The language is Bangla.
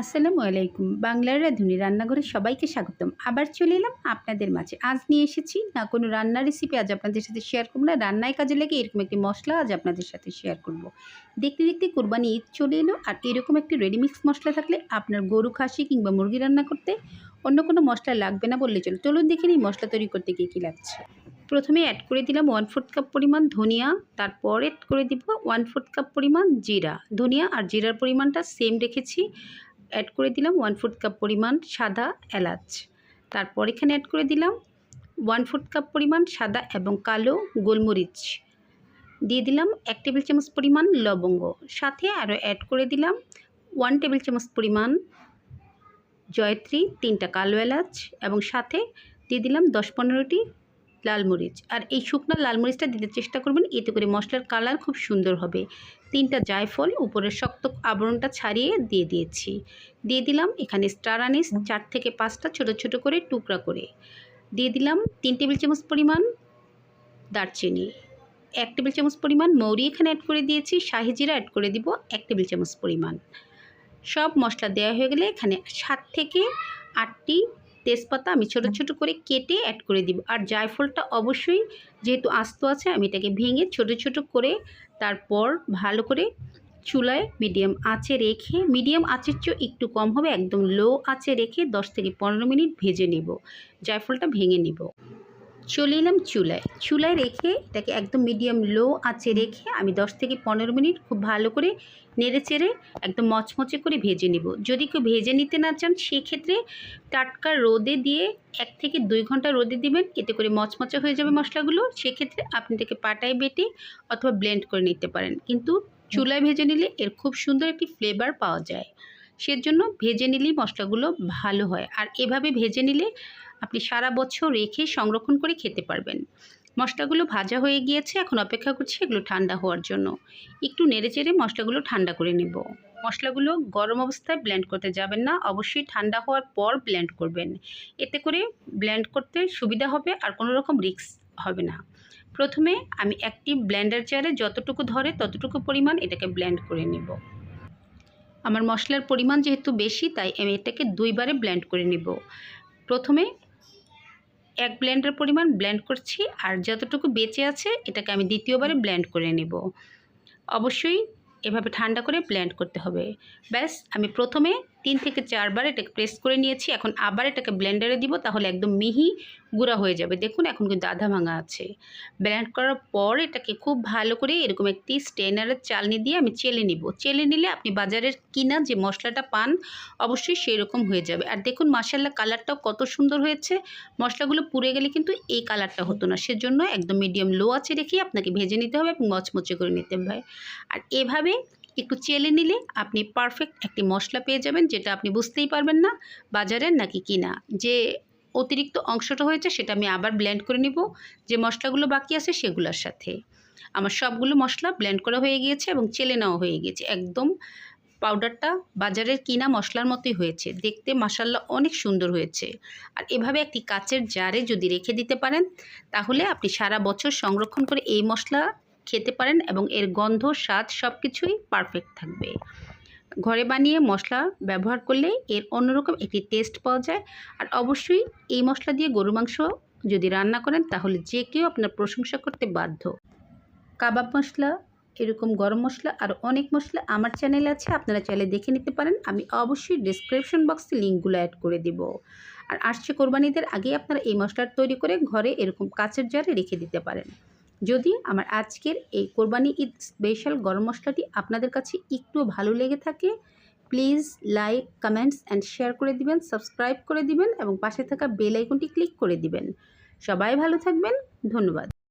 আসসালামু আলাইকুম। বাংলার রাঁধুনি রান্নাঘরে সবাইকে স্বাগতম। আবার চলে এলাম আপনাদের মাঝে। আজ নিয়ে এসেছি না কোনো রান্নার রেসিপি আজ আপনাদের সাথে শেয়ার করব না। রান্নায় কাজে লেগে এরকম একটি মশলা আজ আপনাদের সাথে শেয়ার করব। দেখতে দেখতে কোরবানি ঈদ চলে এলো আর এরকম একটি রেডিমিক্স মশলা থাকলে আপনার গরু, খাসি কিংবা মুরগি রান্না করতে অন্য কোনো মশলা লাগবে না বললে চলো। চলুন দেখে নিই মশলা তৈরি করতে কী কী লাগছে। প্রথমে অ্যাড করে দিলাম ওয়ান ফোর্থ কাপ পরিমাণ ধনিয়া, তারপর অ্যাড করে দিব ওয়ান ফোর্থ কাপ পরিমাণ জিরা। ধনিয়া আর জিরার পরিমাণটা সেম রেখেছি। অ্যাড করে দিলাম ওয়ান ফোর্থ কাপ পরিমাণ সাদা এলাচ। তারপর এখানে অ্যাড করে দিলাম ওয়ান ফোর্থ কাপ পরিমাণ সাদা এবং কালো গোলমরিচ। দিয়ে দিলাম এক টেবিল চামচ পরিমাণ লবঙ্গ। সাথে আরও অ্যাড করে দিলাম ওয়ান টেবিল চামচ পরিমাণ জয়ত্রী, তিনটা কালো এলাচ এবং সাথে দিয়ে দিলাম দশ পনেরোটি লাল মরিচ। আর এই শুকনো লাল মরিচটা দিতে চেষ্টা করবেন, এতে করে মশলার কালার খুব সুন্দর হবে। তিনটা জায়ফল, উপরের শক্ত আবরণটা ছাড়িয়ে দিয়ে দিয়েছি। দিয়ে দিলাম এখানে স্টার আনিস চার থেকে পাঁচটা ছোট ছোট করে টুকরা করে। দিয়ে দিলাম তিন টেবিল চামচ পরিমাণ দারচিনি। এক টেবিল চামচ পরিমাণ মৌরি এখানে অ্যাড করে দিয়েছি, শাহি জিরা অ্যাড করে দিব এক টেবিল চামচ পরিমাণ। সব মশলা দেওয়া হয়ে গেলে এখানে সাত থেকে আটটি তেজপাতা আমি ছোট ছোট করে কেটে অ্যাড করে দিব। আর জায়ফলটা অবশ্যই যেহেতু আস্ত আছে আমি এটাকে ভেঙে ছোট ছোট করে তারপর ভালো করে চুলায় মিডিয়াম আঁচে রেখে মিডিয়াম আঁচের চেয়েও একটু কম হবে একদম লো আঁচে রেখে দশ থেকে পনেরো মিনিট ভেজে নেব। জায়ফলটা ভেঙে নিব। চলে এলাম চুলায়। চুলায় রেখে এটাকে একদম মিডিয়াম লো আঁচে রেখে আমি দশ থেকে পনেরো মিনিট খুব ভালো করে নেড়ে চেড়ে একদম মচমচে করে ভেজে নিব। যদি কেউ ভেজে নিতে না চান, সেক্ষেত্রে টাটকা রোদে দিয়ে এক থেকে দুই ঘণ্টা রোদে দিবেন। এতে করে মচমচে হয়ে যাবে মশলাগুলো। সেক্ষেত্রে আপনি এটাকে পাটায় বেটে অথবা ব্লেন্ড করে নিতে পারেন। কিন্তু চুলায় ভেজে নিলে এর খুব সুন্দর একটি ফ্লেভার পাওয়া যায়। সেজন্য ভেজে নিলেই মশলাগুলো ভালো হয়। আর এভাবে ভেজে নিলে আপনি সারা বছর রেখে সংরক্ষণ করে খেতে পারবেন। মশলাগুলো ভাজা হয়ে গিয়েছে, এখন অপেক্ষা করছি এগুলো ঠান্ডা হওয়ার জন্য। একটু নেড়ে চেড়ে মশলাগুলো ঠান্ডা করে নেব। মশলাগুলো গরম অবস্থায় ব্লেন্ড করতে যাবেন না, অবশ্যই ঠান্ডা হওয়ার পর ব্লেন্ড করবেন। এতে করে ব্লেন্ড করতে সুবিধা হবে আর কোনো রকম রিস্ক হবে না। প্রথমে আমি একটি ব্লেন্ডার চেয়ারে যতটুকু ধরে ততটুকু পরিমাণ এটাকে ব্লেন্ড করে নেব। আমার মশলার পরিমাণ যেহেতু বেশি, তাই আমি এটাকে দুইবারে ব্লেন্ড করে নেব। প্রথমে এক ব্লেন্ডের পরিমাণ ব্লেন্ড করছি আর যতটুকু বেঁচে আছে এটাকে আমি দ্বিতীয়বারে ব্লেন্ড করে নেব। অবশ্যই এভাবে ঠান্ডা করে ব্লেন্ড করতে হবে। ব্যাস, আমি প্রথমে তিন থেকে চারবার এটাকে প্রেস করে নিয়েছি। এখন আবার এটাকে ব্লেন্ডারে দিব, তাহলে একদম মিহি গুঁড়া হয়ে যাবে। দেখুন, এখন কিন্তু আধা ভাঙা আছে। ব্লেন্ড করার পর এটাকে খুব ভালো করে এরকম একটি স্টেনারের চালনি দিয়ে আমি চেলে নিব। চেলে নিলে আপনি বাজারের কিনা যে মশলাটা পান, অবশ্যই সেই রকম হয়ে যাবে। আর দেখুন মাসাল্লা কালারটাও কত সুন্দর হয়েছে। মশলাগুলো পুড়ে গেলে কিন্তু এই কালারটা হতো না। সেজন্য একদম মিডিয়াম লো আছে রেখেই আপনাকে ভেজে নিতে হবে এবং মচমচে করে নিতে হবে আর এভাবে একটু চেলে নিলে আপনি পারফেক্ট একটি মশলা পেয়ে যাবেন, যেটা আপনি বুঝতেই পারবেন না বাজারের নাকি কিনা। যে অতিরিক্ত অংশটা হয়েছে সেটা আমি আবার ব্লেন্ড করে নিব, যে মশলাগুলো বাকি আছে সেগুলোর সাথে। আমার সবগুলো মশলা ব্লেন্ড করা হয়ে গিয়েছে এবং চেলে নেওয়া হয়ে গিয়েছে। একদম পাউডারটা বাজারের কিনা মশলার মতোই হয়েছে। দেখতে মশাল্লা অনেক সুন্দর হয়েছে। আর এভাবে একটি কাচের জারে যদি রেখে দিতে পারেন, তাহলে আপনি সারা বছর সংরক্ষণ করে এই মশলা খেতে পারেন এবং এর গন্ধ, স্বাদ সব কিছুই পারফেক্ট থাকবে। ঘরে বানিয়ে মশলা ব্যবহার করলে এর অন্যরকম একটি টেস্ট পাওয়া যায়। আর অবশ্যই এই মশলা দিয়ে গরু মাংস যদি রান্না করেন, তাহলে যে কেউ আপনার প্রশংসা করতে বাধ্য। কাবাব মশলা, এরকম গরম মশলা, আর অনেক মশলা আমার চ্যানেলে আছে, আপনারা চাইলে দেখে নিতে পারেন। আমি অবশ্যই ডিসক্রিপশন বক্সে লিঙ্কগুলো অ্যাড করে দেব। আর আসছে কোরবানিদের আগে আপনারা এই মশলাটা তৈরি করে ঘরে এরকম কাচের জারে রেখে দিতে পারেন। যদি আমার আজকের এই কোরবানি ঈদ স্পেশাল গরম মশলাটি আপনাদের কাছে একটু ভালো লেগে থাকে please like comments and share করে দিবেন সাবস্ক্রাইব করে দিবেন এবং পাশে থাকা বেল আইকনটি ক্লিক করে দিবেন। সবাই ভালো থাকবেন, ধন্যবাদ।